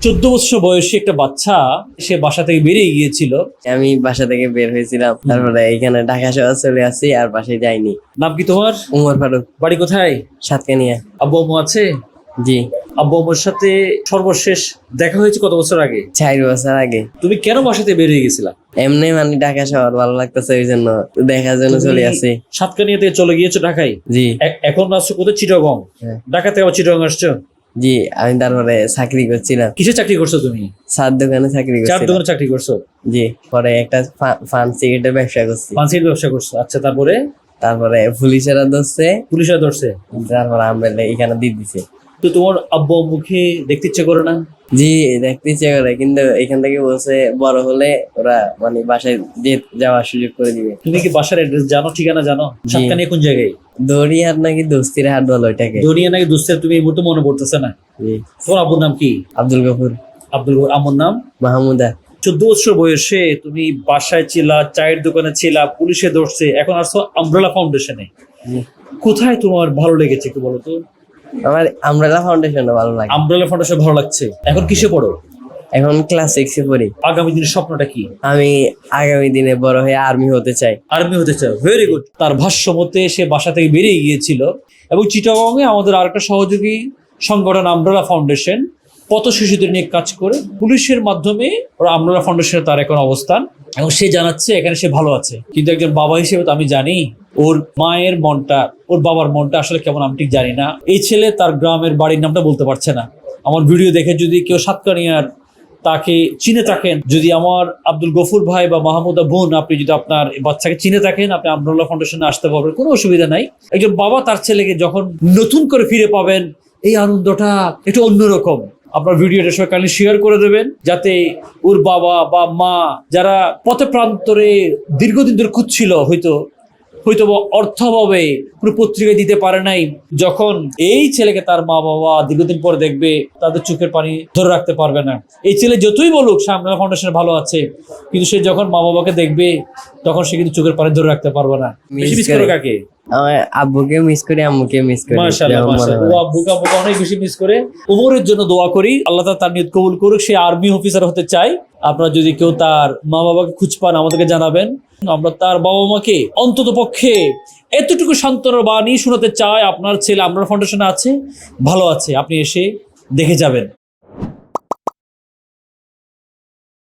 চোদ্দ বছর বয়সী একটা বাচ্চা সে বাসা থেকে বেরিয়ে গিয়েছিল। আমি বাসা থেকে বের হয়েছিলাম তারপরে এখানে ঢাকা শহর চলে আসি আর বাসায় যাইনি। নাম কি তোমার? উমর ফারুক। বাড়ি কোথায়? সাতকানিয়া। আব্বু আম্মু আছে? জি। আব্বু আম্মুর সাথে সর্বশেষ দেখা হয়েছে কত বছর আগে? চার বছর আগে। তুমি কেন বাসাতে বেরিয়ে গেছিলা? এমনি মানে ঢাকা শহর ভালো লাগতেছে ওই জন্য দেখার জন্য চলে আসি। সাতকানিয়াতে চলে গিয়েছো ঢাকায়? জি। এখন আসছো কোথায়? চিটাগং। হ্যাঁ। ঢাকাতে আবার চিটাগং আসছো? জি আমি তারপরে চাকরি করছিলাম। কিসে চাকরি করছ তুমি? সাত দোকানে চাকরি চার দোকানে চাকরি করছ? জি পরে একটা ফান সিগারেটের ব্যবসা করছি। ফান্সি ব্যবসা করছ? আচ্ছা তারপরে? তারপরে পুলিশেরা ধরছে। পুলিশেরা ধরছে? তারপরে আমরা এখানে দিয়ে দিছে। তো তোমার আব্বু আম্মুকে দেখতে ইচ্ছে করে না? জি দেখতে ইচ্ছে করে কিন্তু এখান থেকে বলছে বড় হলে ওরা মানে বাসায় যাওয়ার সুযোগ করে দিবে। তুমি কি বাসার অ্যাড্রেস জানো ঠিকানা জানো? সাতকানিয়া কোন জায়গায়? হাট নাকি দোস্তির হাট বলো ওইটাকে। দুনিয়া নাকি দুস্তের তুমি এই মুহূর্তে মনে পড়তেছে না? তোমার আব্বুর নাম কি? আব্দুল গফুর। আব্দুল গফুর, আম্মুর নাম? মাহমুদা। চোদ্দ বছর বয়সে তুমি বাসায় ছিলা চায়ের দোকানে ছিলা পুলিশে ধরছে এখন আসছো আমব্রেলা ফাউন্ডেশনে। কোথায় তোমার ভালো লেগেছে একটু বলো তো? আমার আমরালা ফাউন্ডেশনে ভালো লাগে। আমব্রেলা ফাউন্ডেশন ভালো লাগছে। এখন কিসে পড়ো? এখন ক্লাস সিক্সে পড়ি। আগামী দিনের স্বপ্নটা কি? আমি আগামী দিনে বড় হয়ে আর্মি হতে চাই। আর্মি হতে চাও। ভেরি গুড তার ভাষ্য মতে সে বাসা থেকে বেরিয়ে গিয়েছিল। এবং চিটাগংয়ে আমাদের আরেকটা সহযোগী সংগঠন আমব্রেলা ফাউন্ডেশন পথ শিশুদের নিয়ে কাজ করে। পুলিশের মাধ্যমে ওরা আমব্রেলা ফাউন্ডেশনে তার এখন অবস্থান। এবং সে জানাচ্ছে এখানে সে ভালো আছে। কিন্তু একজন বাবা হিসেবে তো আমি জানি। ওর মায়ের মনটা, ওর বাবার মনটা আসলে কেমন আমি ঠিক জানি না। এই ছেলে তার গ্রামের বাড়ির নামটা বলতে পারছে না। আমার ভিডিও দেখে যদি কেউ সাতকানিয়ার তাকে চিনে থাকেন, যদি আমার আব্দুল গফুর ভাই বা মাহমুদা বোন আপনি যদি আপনার বাচ্চাকে চিনে থাকেন, আপনি আমরুল্লাহ ফাউন্ডেশনে আসতে পারবেন, কোনো অসুবিধা নাই। একজন বাবা তার ছেলেকে যখন নতুন করে ফিরে পাবেন, এই আনন্দটা একটু অন্যরকম। আপনার ভিডিওটা সবাই কাইন্ডলি শেয়ার করে দেবেন, যাতে ওর বাবা বা মা যারা পথে প্রান্তরে দীর্ঘদিন ধরে খুঁজছিল, হয়তো হয়তো অর্থ অভাবে কোনো পত্রিকায় দিতে পারে নাই। যখন এই ছেলেকে তার মা বাবা দীর্ঘদিন পর দেখবে তাদের চোখের পানি ধরে রাখতে পারবে না। এই ছেলে যতই বলুক সামনে ফাউন্ডেশন ভালো আছে কিন্তু সে যখন মা বাবাকে দেখবে তখন সে কিন্তু চোখের পানি ধরে রাখতে পারবে না। কাকে? আমার আব্বুকে মিস করি আম্মুকে মিস করি। মাশাআল্লাহ মাশাআল্লাহ। ও বুকা বুকা অনেক বেশি মিস করে। ওমরের জন্য দোয়া করি আল্লাহ তাআলা তার নিয়ত কবুল করুক সে আর্মি অফিসার হতে চায় আপনারা যদি কেউ তার মা বাবাকে খুঁজ পান আমাদেরকে জানাবেন। আমরা তার বাবা মাকে অন্তত পক্ষে এতটুকু সান্ত্বনার বাণী শোনাতে চাই আপনার ছেলে আমরা ফাউন্ডেশনে আছে ভালো আছে আপনি এসে দেখে যাবেন।